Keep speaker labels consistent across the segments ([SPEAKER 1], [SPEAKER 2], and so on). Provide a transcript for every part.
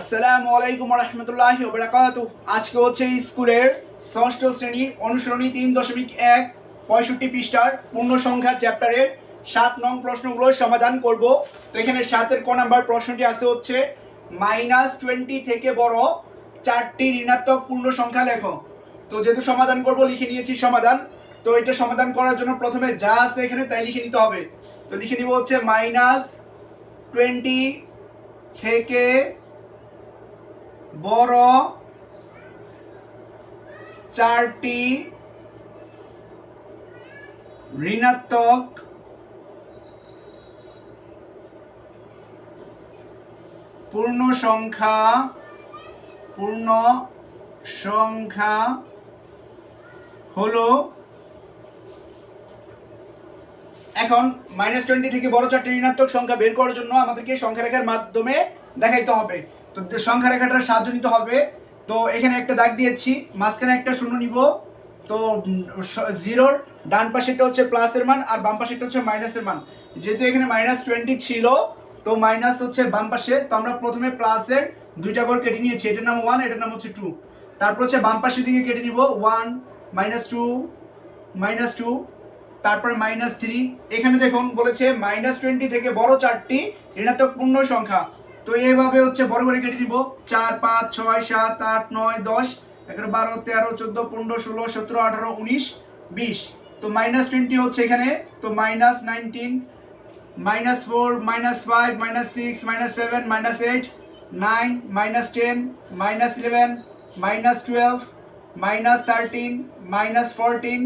[SPEAKER 1] আসসালামু আলাইকুম রহমতুল্লাহি ওবরাকাতু আজকে হচ্ছে স্কুলের ষষ্ঠ শ্রেণীর অনুসরণী তিন দশমিক এক পঁয়ষট্টি পৃষ্ঠার পূর্ণ সংখ্যার চ্যাপ্টারের সাত নং প্রশ্নগুলোর সমাধান করব তো এখানে সাতের ক নাম্বার প্রশ্নটি আছে হচ্ছে মাইনাস টোয়েন্টি থেকে বড় চারটি ঋণাত্মক পূর্ণ সংখ্যা লেখো তো যেহেতু সমাধান করব লিখে নিয়েছি সমাধান তো এটা সমাধান করার জন্য প্রথমে যা আছে এখানে তাই লিখে নিতে হবে তো লিখে নিব হচ্ছে মাইনাস টোয়েন্টি থেকে বড় চারটি ঋণাত্মক পূর্ণ সংখ্যা পূর্ণ সংখ্যা হলো এখন মাইনাস টোয়েন্টি থেকে বড় চারটি ঋণাত্মক সংখ্যা বের করার জন্য আমাদেরকে সংখ্যা রেখার মাধ্যমে দেখাইতে হবে তো সংখ্যা রেখাটা সাহায্য নিতে হবে তো এখানে একটা দাগ দিয়েছি মাঝখানে একটা শূন্য নিব তো জিরোর ডান পাশেটা হচ্ছে প্লাসের মান আর বাম পাশেটা হচ্ছে মাইনাসের মান যেহেতু এখানে মাইনাস টোয়েন্টি ছিল তো মাইনাস হচ্ছে বাম পাশে তো আমরা প্রথমে প্লাসের দুইটা ঘর কেটে নিয়েছি এটার নাম ওয়ান এটার নাম হচ্ছে টু তারপর হচ্ছে বাম পাশের দিকে কেটে নিব one minus two minus two তারপর মাইনাস থ্রি এখানে দেখুন বলেছে মাইনাস টোয়েন্টি থেকে বড় চারটি ঋণাত্মক পূর্ণ সংখ্যা তো এইভাবে হচ্ছে বড় করে কেটে নিব চার পাঁচ ছয় সাত আট নয় দশ এগারো বারো তেরো চোদ্দো পনেরো ষোলো সতেরো আঠারো উনিশ বিশ তো মাইনাস টোয়েন্টি হচ্ছে এখানে তো minus nineteen minus four minus five minus six minus seven minus eight nine minus ten minus eleven minus twelve minus thirteen minus fourteen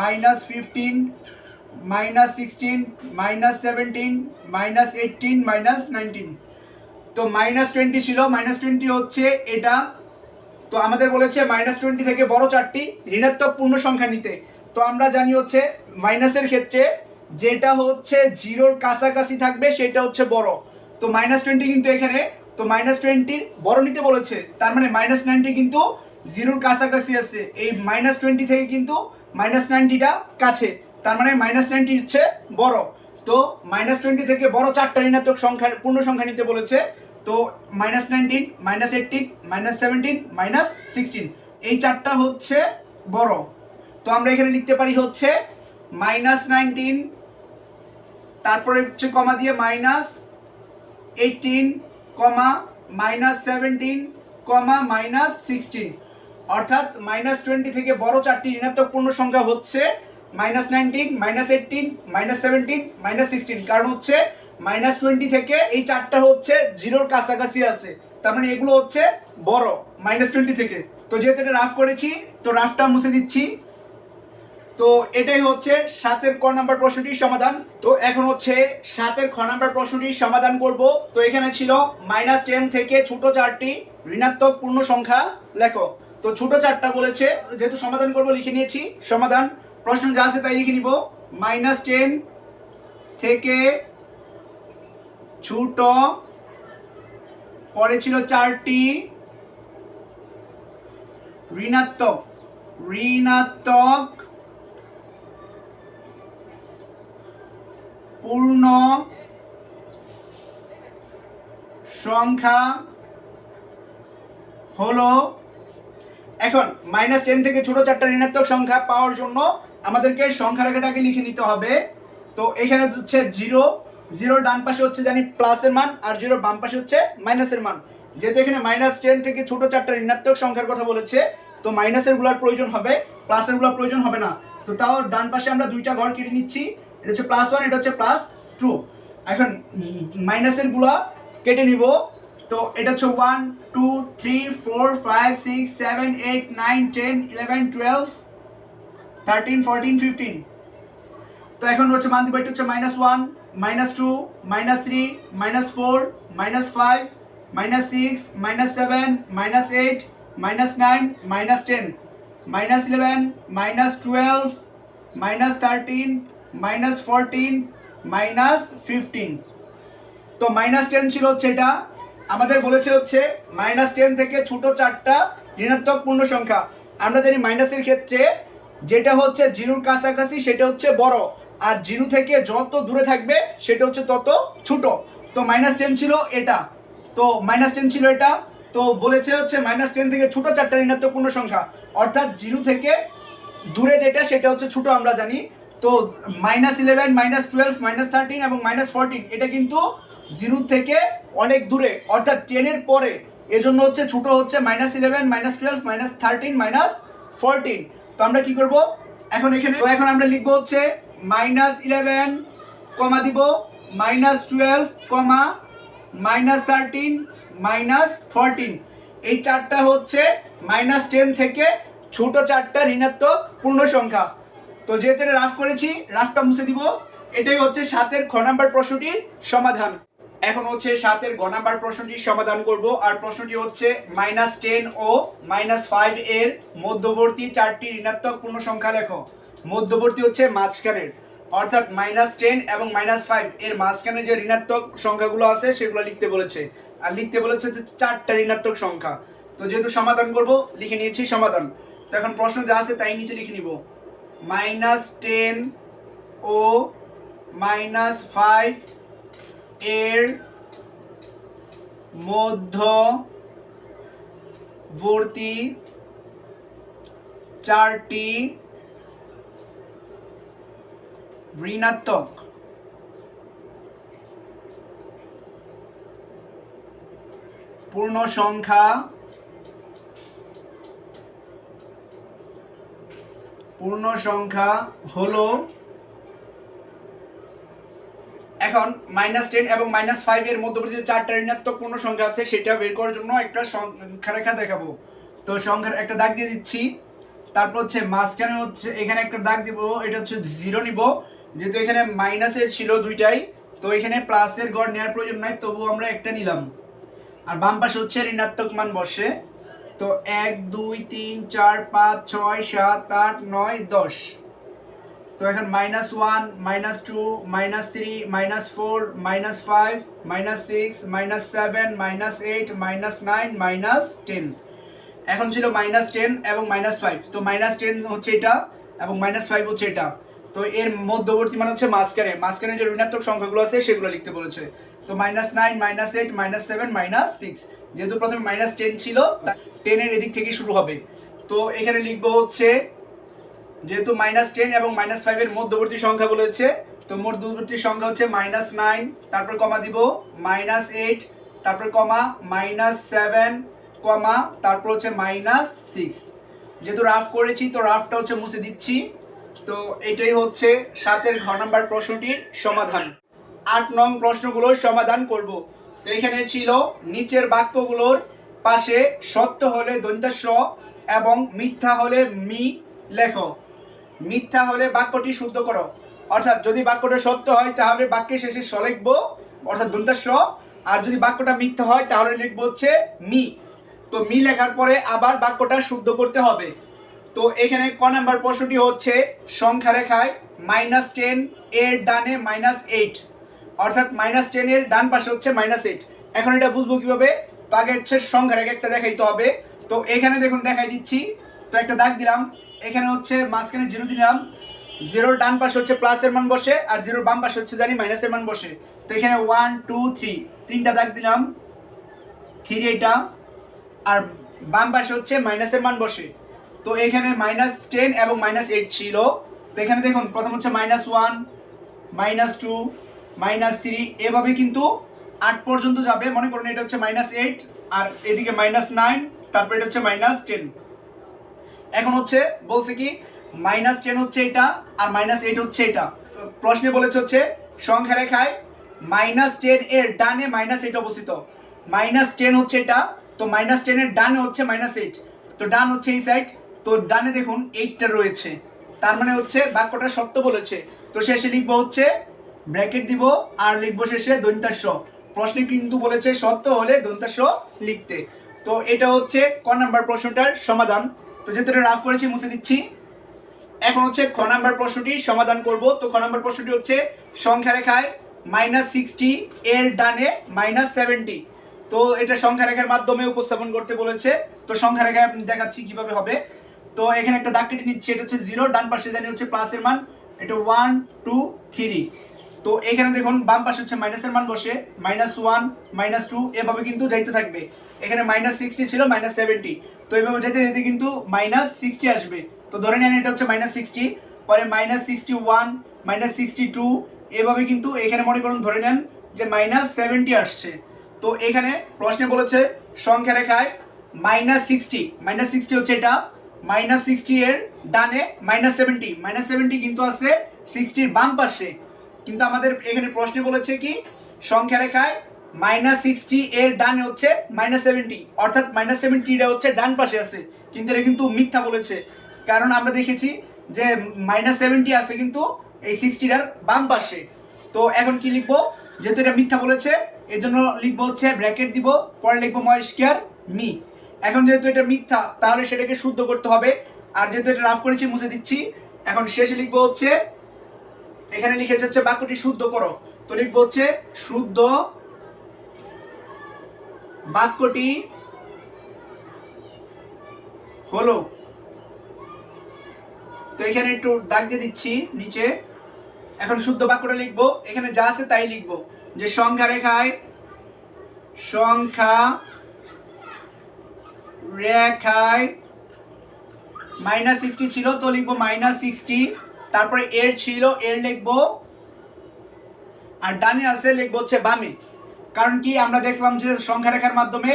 [SPEAKER 1] minus fifteen minus sixteen minus seventeen minus eighteen minus nineteen তো minus twenty ছিল minus twenty হচ্ছে এটা তো আমাদের বলেছে minus twenty থেকে বড় চারটি ঋণাত্মক পূর্ণ সংখ্যা নিতে তো আমরা জানি হচ্ছে মাইনাসের ক্ষেত্রে যেটা হচ্ছে জিরোর কাছাকাছি থাকবে সেটা হচ্ছে বড় তো মাইনাস টোয়েন্টি কিন্তু এখানে তো মাইনাস টোয়েন্টির বড় নিতে বলেছে তার মানে মাইনাস নাইনটি কিন্তু জিরোর কাছাকাছি আছে এই মাইনাস টোয়েন্টি থেকে কিন্তু মাইনাস নাইনটিটা কাছে তার মানে মাইনাস নাইনটি হচ্ছে বড় তো মাইনাস টোয়েন্টি থেকে বড় চারটা ঋণাত্মক সংখ্যা পূর্ণ সংখ্যা নিতে বলেছে তো minus nineteen minus eighteen minus seventeen minus sixteen এই চারটা হচ্ছে বড় তো আমরা এখানে লিখতে পারি হচ্ছে মাইনাস নাইনটিন তারপরে হচ্ছে কমা দিয়ে মাইনাস এইটিন কমা মাইনাস সেভেন্টিন কমা মাইনাস সিক্সটিন অর্থাৎ মাইনাস টোয়েন্টি থেকে বড় চারটি ঋণাত্মক পূর্ণ সংখ্যা হচ্ছে minus nineteen minus eighteen minus seventeen minus sixteen কারণ হচ্ছে মাইনাস টোয়েন্টি থেকে এই চারটা হচ্ছে জিরোর কাছাকাছি আছে তার মানে এগুলো হচ্ছে বড় মাইনাস টোয়েন্টি থেকে তো যেহেতু এটা রাফ করেছি তো রাফটা মুছে দিচ্ছি তো এটাই হচ্ছে সাতের ক নাম্বার প্রশ্নটির সমাধান তো এখন হচ্ছে সাতের খ নাম্বার প্রশ্নটির সমাধান করব তো এখানে ছিল মাইনাস টেন থেকে ছোট চারটি ঋণাত্মক পূর্ণ সংখ্যা লেখো তো ছোট চারটা বলেছে যেহেতু সমাধান করব লিখে নিয়েছি সমাধান প্রশ্ন যা আছে তাই লিখে নিব মাইনাস টেন থেকে ছোট পরে ছিল চারটি ঋণাত্মক ঋণাত্মক পূর্ণ সংখ্যা হলো এখন মাইনাস টেন থেকে ছোট চারটা ঋণাত্মক সংখ্যা পাওয়ার জন্য আমাদেরকে সংখ্যা রেখাটাকে লিখে নিতে হবে তো এখানে হচ্ছে জিরো জিরোর ডান পাশে হচ্ছে জানি প্লাসের মান আর জিরোর বাম পাশে হচ্ছে মাইনাসের মান যেহেতু এখানে মাইনাস টেন থেকে ছোট চারটা ঋণাত্মক সংখ্যার কথা বলেছে তো মাইনাসের গুলার প্রয়োজন হবে প্লাসের গুলার প্রয়োজন হবে না তো তাও ডান পাশে আমরা দুইটা ঘর কেটে নিচ্ছি এটা হচ্ছে প্লাস ওয়ান এটা হচ্ছে প্লাস টু এখন মাইনাসের গুলা কেটে নিব তো এটা হচ্ছে one two three four five six seven eight nine ten eleven twelve thirteen fourteen fifteen তো এখন হচ্ছে মান্তিবাইট হচ্ছে minus one minus two minus three minus four minus five minus six minus seven minus eight minus nine minus ten minus eleven minus twelve minus thirteen minus fourteen minus fifteen তো minus ten ছিল হচ্ছে এটা আমাদের বলেছে হচ্ছে minus ten থেকে ছোটো চারটা ঋণাত্মক পূর্ণ সংখ্যা আমরা জানি মাইনাসের ক্ষেত্রে যেটা হচ্ছে জিরুর কাছাকাছি সেটা হচ্ছে বড় আর জিরু থেকে যত দূরে থাকবে সেটা হচ্ছে তত ছোট তো মাইনাস টেন ছিল এটা তো মাইনাস টেন ছিল এটা তো বলেছে হচ্ছে মাইনাস টেন থেকে ছোটো চারটা ঋণাত্মক পূর্ণ সংখ্যা অর্থাৎ জিরু থেকে দূরে যেটা সেটা হচ্ছে ছোটো আমরা জানি তো minus eleven minus twelve minus thirteen এবং মাইনাস ফোরটিন এটা কিন্তু জিরুর থেকে অনেক দূরে অর্থাৎ টেনের পরে এজন্য হচ্ছে ছোটো হচ্ছে minus eleven minus twelve minus thirteen minus fourteen তো আমরা কি করব এখন এখানে তো এখন আমরা লিখবো হচ্ছে মাইনাস ইলেভেন কমা দিব মাইনাস টুয়েলভ কমা মাইনাস থার্টিন মাইনাস ফোরটিন এই চারটা হচ্ছে মাইনাস টেন থেকে ছোট চারটা ঋণাত্মক পূর্ণ সংখ্যা তো যেহেতু রাফ করেছি রাফটা মুছে দিব এটাই হচ্ছে সাতের খ নাম্বার প্রশ্নটির সমাধান এখন হচ্ছে সাতের গ নাম্বার প্রশ্নটির সমাধান করব আর প্রশ্নটি হচ্ছে মাইনাস টেন ও মাইনাস ফাইভ এর মধ্যবর্তী চারটি ঋণাত্মক পূর্ণ সংখ্যা লেখো মধ্যবর্তী হচ্ছে মাঝখানের অর্থাৎ মাইনাস টেন এবং মাইনাস ফাইভ এর মাঝখানে যে ঋণাত্মক সংখ্যাগুলো আছে সেগুলো লিখতে বলেছে আর লিখতে বলেছে যে চারটা ঋণাত্মক সংখ্যা তো যেহেতু সমাধান করব লিখে নিয়েছি সমাধান তো এখন প্রশ্ন যা আছে তাই নিচে লিখে নিব মাইনাস টেন ও মাইনাস ফাইভ এর মধ্যবর্তী চারটি ঋণাত্মক পূর্ণ সংখ্যা পূর্ণ সংখ্যা হলো এখন মাইনাস টেন এবং মাইনাস ফাইভ এর মধ্যবর্তী যে চারটা ঋণাত্মক পূর্ণ সংখ্যা আছে সেটা বের করার জন্য একটা সংখ্যা রেখা দেখাবো তো সংখ্যার একটা দাগ দিয়ে দিচ্ছি তারপর হচ্ছে মাঝখানে হচ্ছে এখানে একটা দাগ দিব এটা হচ্ছে জিরো নিব যেহেতু এখানে মাইনাসের ছিল দুইটাই তো এখানে প্লাসের গড় নেওয়ার প্রয়োজন নাই তবু আমরা একটা নিলাম আর বাম পাশে হচ্ছে ঋণাত্মক মান বসে তো এক দুই তিন চার পাঁচ ছয় সাত আট নয় দশ তো এখন minus one minus two minus three minus four minus five minus six minus seven minus eight minus nine minus ten এখন ছিল মাইনাস টেন এবং মাইনাস ফাইভ তো মাইনাস টেন হচ্ছে এটা এবং মাইনাস ফাইভ হচ্ছে এটা তো এর মধ্যবর্তী মানে হচ্ছে মাঝখানে মাঝখানে যে ঋণাত্মক সংখ্যাগুলো আছে সেগুলো লিখতে বলেছে তো minus nine minus eight minus seven minus six যেহেতু প্রথমে মাইনাস টেন ছিল টেনের এদিক থেকে শুরু হবে তো এখানে লিখবো হচ্ছে যেহেতু মাইনাস টেন এবং মাইনাস ফাইভের মধ্যবর্তী সংখ্যা বলেছে তো মধ্যবর্তী সংখ্যা হচ্ছে মাইনাস নাইন তারপর কমা দিব মাইনাস এইট তারপর কমা মাইনাস সেভেন কমা তারপর হচ্ছে মাইনাস সিক্স যেহেতু রাফ করেছি তো রাফটা হচ্ছে মুছে দিচ্ছি তো এটাই হচ্ছে সাতের ঘর নাম্বার প্রশ্নটির সমাধান আট নং প্রশ্নগুলোর সমাধান করব তো এখানে ছিল নিচের বাক্যগুলোর পাশে সত্য হলে দন্তাস্ব এবং মিথ্যা হলে মি লেখ মিথ্যা হলে বাক্যটি শুদ্ধ করো অর্থাৎ যদি বাক্যটা সত্য হয় তাহলে বাক্যের শেষে স লিখবো অর্থাৎ দন্তা স আর যদি বাক্যটা মিথ্যা হয় তাহলে লিখবো হচ্ছে মি তো মি লেখার পরে আবার বাক্যটা শুদ্ধ করতে হবে তো এখানে ক নাম্বার প্রশ্নটি হচ্ছে সংখ্যা রেখায় মাইনাস টেন এর ডানে মাইনাস এইট অর্থাৎ মাইনাস টেনের ডান পাশে হচ্ছে মাইনাস এইট এখন এটা বুঝবো কীভাবে তো আগে হচ্ছে সংখ্যা রেখা একটা দেখাইতে হবে তো এখানে দেখুন দেখাই দিচ্ছি তো একটা দাগ দিলাম এখানে হচ্ছে মাঝখানে জিরো দিলাম জিরোর ডান পাশে হচ্ছে প্লাসের মান বসে আর জিরোর বাম পাশে হচ্ছে জানি মাইনাসের মান বসে তো এখানে ওয়ান টু থ্রি তিনটা দাগ দিলাম থ্রি এটা আর বাম পাশে হচ্ছে মাইনাসের মান বসে তো এখানে মাইনাস টেন এবং মাইনাস এইট ছিল তো এখানে দেখুন প্রথম হচ্ছে minus one minus two minus three এভাবে কিন্তু আট পর্যন্ত যাবে মনে করুন এটা হচ্ছে মাইনাস এইট আর এদিকে মাইনাস নাইন তারপর এটা হচ্ছে মাইনাস টেন এখন হচ্ছে বলছে কি মাইনাস টেন হচ্ছে এটা আর মাইনাস এইট হচ্ছে এটা প্রশ্নে বলেছে হচ্ছে সংখ্যা রেখায় মাইনাস টেন এর ডানে মাইনাস এইট অবস্থিত মাইনাস টেন হচ্ছে এটা তো মাইনাস টেনের ডানে হচ্ছে মাইনাস এইট তো ডান হচ্ছে এই সাইড তো ডানে দেখুন এইটটা রয়েছে তার মানে হচ্ছে বাক্যটা সত্য বলেছে তো শেষে লিখব হচ্ছে ব্র্যাকেট দিব আর লিখব শেষে দৈন্তাস্য প্রশ্নে কিন্তু বলেছে সত্য হলে দৈন্তাস্য লিখতে তো এটা হচ্ছে ক নাম্বার প্রশ্নটার সমাধান তো যেহেতু এটা রাফ করেছি মুছে দিচ্ছি এখন হচ্ছে খ নাম্বার প্রশ্নটি সমাধান করব তো খ নাম্বার প্রশ্নটি হচ্ছে সংখ্যা রেখায় মাইনাস সিক্সটি এর ডানে মাইনাস সেভেন্টি তো এটা সংখ্যা রেখার মাধ্যমে উপস্থাপন করতে বলেছে তো সংখ্যা রেখায় আমি দেখাচ্ছি কিভাবে হবে তো এখানে একটা দাগ কেটে নিচ্ছি এটা হচ্ছে জিরো ডান পাশে জানি হচ্ছে প্লাসের মান এটা ওয়ান টু থ্রি তো এখানে দেখুন বাম পাশে হচ্ছে মাইনাসের মান বসে মাইনাস ওয়ান মাইনাস টু এভাবে কিন্তু যাইতে থাকবে এখানে মাইনাস সিক্সটি ছিল মাইনাস সেভেন্টি তো এইভাবে যেতে যেতে কিন্তু মাইনাস সিক্সটি আসবে তো ধরে নেন এটা হচ্ছে মাইনাস সিক্সটি পরে minus sixty one minus sixty two এভাবে কিন্তু এখানে মনে করুন ধরে নেন যে মাইনাস সেভেন্টি আসছে তো এখানে প্রশ্নে বলেছে সংখ্যা রেখায় মাইনাস সিক্সটি মাইনাস সিক্সটি হচ্ছে এটা মাইনাস সিক্সটি এর ডানে মাইনাস সেভেন্টি মাইনাস সেভেন্টি কিন্তু আছে সিক্সটির বাম পাশে কিন্তু আমাদের এখানে প্রশ্নে বলেছে কি সংখ্যা রেখায় মাইনাস সিক্সটি এর ডান হচ্ছে মাইনাস সেভেন্টি অর্থাৎ মাইনাস সেভেন্টিটা হচ্ছে ডান পাশে আছে কিন্তু এটা কিন্তু মিথ্যা বলেছে কারণ আমরা দেখেছি যে মাইনাস সেভেন্টি আছে কিন্তু এই সিক্সটিটার বাম পাশে তো এখন কি লিখবো যেহেতু এটা মিথ্যা বলেছে এর জন্য লিখবো হচ্ছে ব্র্যাকেট দিব পরে লিখবো মহেশকিয়ার মি এখন যেহেতু এটা মিথ্যা তাহলে সেটাকে শুদ্ধ করতে হবে আর যেহেতু এটা রাফ করেছি মুছে দিচ্ছি এখন শেষে লিখবো হচ্ছে এখানে লিখেছে হচ্ছে বাক্যটি শুদ্ধ করো তো লিখবো হচ্ছে শুদ্ধ বাক্যটি হলো তো এখানে একটু ডাক দিয়ে দিচ্ছি নিচে এখন শুদ্ধ বাক্যটা লিখবো এখানে যা আছে তাই লিখবো যে সংখ্যা রেখায় সংখ্যা রেখায় মাইনাস সিক্সটি ছিল তো লিখবো মাইনাস সিক্সটি তারপরে এর ছিল এর লিখব আর ডানে আছে লিখবো হচ্ছে বামে কারণ কি আমরা দেখলাম যে সংখ্যা রেখার মাধ্যমে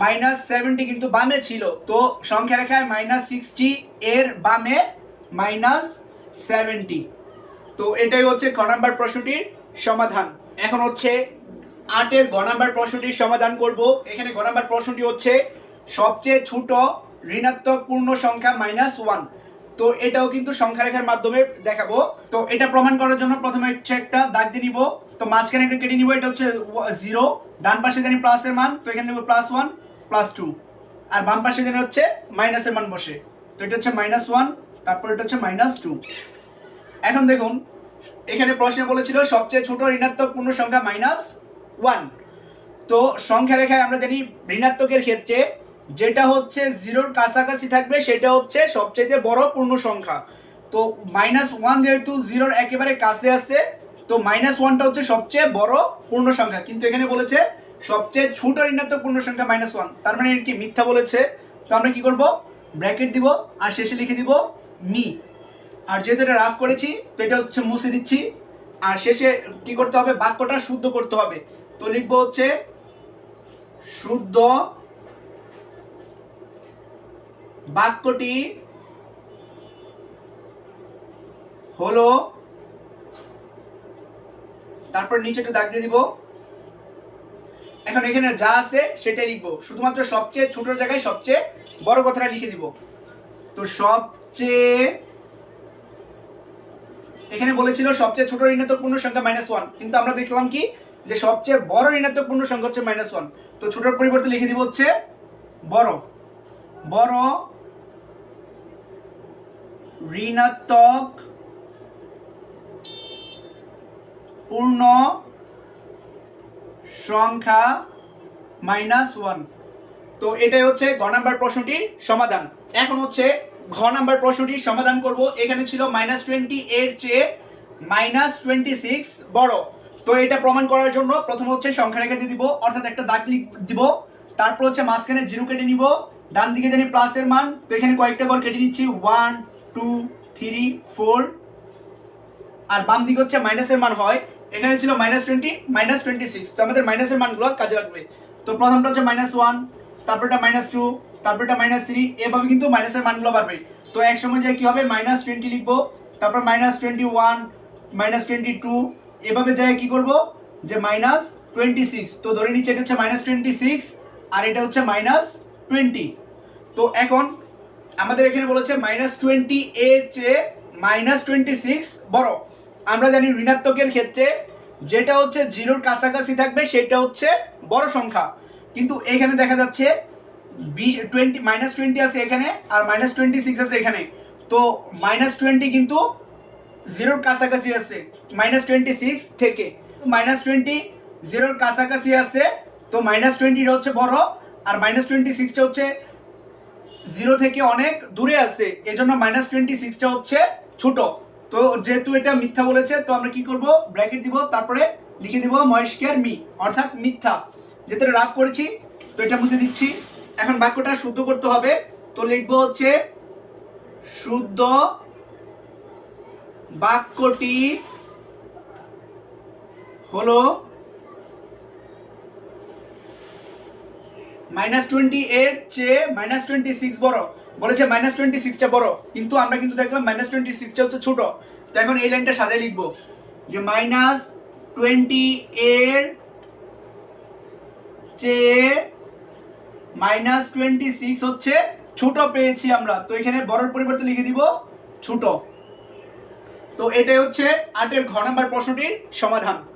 [SPEAKER 1] মাইনাস সেভেন্টি কিন্তু বামে ছিল তো সংখ্যা রেখায় মাইনাস সিক্সটি এর বামে মাইনাস সেভেন্টি তো এটাই হচ্ছে ঘ নাম্বার প্রশ্নটির সমাধান এখন হচ্ছে আটের ঘ নাম্বার প্রশ্নটির সমাধান করব এখানে ঘ নাম্বার প্রশ্নটি হচ্ছে সবচেয়ে ছোট ঋণাত্মক পূর্ণ সংখ্যা মাইনাস ওয়ান তো এটাও কিন্তু সংখ্যা রেখার মাধ্যমে দেখাবো তো এটা প্রমাণ করার জন্য প্রথমে হচ্ছে একটা দাগ দিয়ে নিব তো মাঝখানে একটা কেটে নিব এটা হচ্ছে জিরো ডান পাশে জানি প্লাসের মান তো এখানে নেব প্লাস ওয়ান প্লাস টু আর বাম পাশে জানি হচ্ছে মাইনাসের মান বসে তো এটা হচ্ছে মাইনাস ওয়ান তারপর এটা হচ্ছে মাইনাস টু এখন দেখুন এখানে প্রশ্নে বলেছিল সবচেয়ে ছোট ঋণাত্মক পূর্ণ সংখ্যা মাইনাস ওয়ান তো সংখ্যা রেখায় আমরা জানি ঋণাত্মকের ক্ষেত্রে যেটা হচ্ছে জিরোর কাছাকাছি থাকবে সেটা হচ্ছে সবচেয়ে বড় পূর্ণ সংখ্যা তো মাইনাস ওয়ান যেহেতু জিরোর একেবারে কাছে আছে তো মাইনাস ওয়ানটা হচ্ছে সবচেয়ে বড় পূর্ণ সংখ্যা কিন্তু এখানে বলেছে সবচেয়ে ছোট ঋণাত্মক পূর্ণ সংখ্যা মাইনাস ওয়ান তার মানে কি মিথ্যা বলেছে তো আমরা কি করব ব্র্যাকেট দিব আর শেষে লিখে দিব মি আর যেহেতু এটা রাফ করেছি তো এটা হচ্ছে মুছে দিচ্ছি আর শেষে কি করতে হবে বাক্যটা শুদ্ধ করতে হবে তো লিখবো হচ্ছে শুদ্ধ বাক্যটি হলো তারপর নিচে একটু দাগ দিয়ে দিব এখন এখানে যা আছে সেটাই লিখবো শুধুমাত্র সবচেয়ে ছোট জায়গায় সবচেয়ে বড় কথাটা লিখে দিব তো সবচেয়ে এখানে বলেছিল সবচেয়ে ছোট ঋণাত্মক পূর্ণ সংখ্যা মাইনাস ওয়ান কিন্তু আমরা দেখলাম কি যে সবচেয়ে বড় ঋণাত্মক পূর্ণ সংখ্যা হচ্ছে মাইনাস ওয়ান তো ছোটোর পরিবর্তে লিখে দিব হচ্ছে বড় বড় ঋণাত্মক পূর্ণ সংখ্যা মাইনাস ওয়ান তো এটাই হচ্ছে ঘ নাম্বার প্রশ্নটির সমাধান এখন হচ্ছে ঘ নাম্বার প্রশ্নটির সমাধান করব এখানে ছিল মাইনাস টোয়েন্টি এর চেয়ে মাইনাস টোয়েন্টি সিক্স বড় তো এটা প্রমাণ করার জন্য প্রথম হচ্ছে সংখ্যা রেখে দিয়ে দিব অর্থাৎ একটা দাগ দিব তারপর হচ্ছে মাঝখানে জিরো কেটে নিব ডান দিকে জানি প্লাসের মান তো এখানে কয়েকটা ঘর কেটে নিচ্ছি ওয়ান টু থ্রি ফোর আর বাম দিক হচ্ছে মাইনাসের মান হয় এখানে ছিল minus twenty minus twenty six তো আমাদের মাইনাসের মানগুলো কাজে লাগবে তো প্রথমটা হচ্ছে মাইনাস ওয়ান তারপরটা মাইনাস টু তারপরটা মাইনাস থ্রি এভাবে কিন্তু মাইনাসের মানগুলো বাড়বে তো এক সময় যায় কী হবে মাইনাস টোয়েন্টি লিখবো তারপর minus twenty one minus twenty two এভাবে যায় কী করবো যে মাইনাস টোয়েন্টি সিক্স তো ধরে নিচ্ছে এটা হচ্ছে মাইনাস টোয়েন্টি সিক্স আর এটা হচ্ছে মাইনাস টোয়েন্টি তো এখন আমাদের এখানে বলেছে মাইনাস টোয়েন্টি এ চেয়ে মাইনাস টোয়েন্টি সিক্স বড় আমরা জানি ঋণাত্মকের ক্ষেত্রে যেটা হচ্ছে জিরোর কাছাকাছি থাকবে সেটা হচ্ছে বড় সংখ্যা কিন্তু এখানে দেখা যাচ্ছে বিশ টোয়েন্টি মাইনাস টোয়েন্টি আছে এখানে আর মাইনাস টোয়েন্টি সিক্স আছে এখানে তো মাইনাস টোয়েন্টি কিন্তু জিরোর কাছাকাছি আছে মাইনাস টোয়েন্টি সিক্স থেকে মাইনাস টোয়েন্টি জিরোর কাছাকাছি আছে তো মাইনাস টোয়েন্টিটা হচ্ছে বড় আর মাইনাস টোয়েন্টি সিক্সটা হচ্ছে জিরো থেকে অনেক দূরে আছে এজন্য মাইনাস টোয়েন্টি সিক্সটা হচ্ছে ছোট তো যেহেতু এটা মিথ্যা বলেছে তো আমরা কি করব ব্র্যাকেট দিব তারপরে লিখে দিব মহেশকের মি অর্থাৎ মিথ্যা যেহেতু রাফ করেছি তো এটা মুছে দিচ্ছি এখন বাক্যটা শুদ্ধ করতে হবে তো লিখব হচ্ছে শুদ্ধ বাক্যটি হলো মাইনাস টোয়েন্টি এর চেয়ে মাইনাস টোয়েন্টি সিক্স বড় বলেছে মাইনাস টোয়েন্টি সিক্সটা বড় কিন্তু আমরা কিন্তু দেখবো মাইনাস টোয়েন্টি সিক্সটা হচ্ছে ছোট তো এখন এই লাইনটা সাজায় লিখবো যে মাইনাস টোয়েন্টি এর চেয়ে মাইনাস টোয়েন্টি সিক্স হচ্ছে ছোট পেয়েছি আমরা তো এখানে বড়র পরিবর্তে লিখে দিব ছোট তো এটাই হচ্ছে আটের ঘ নাম্বার প্রশ্নটির সমাধান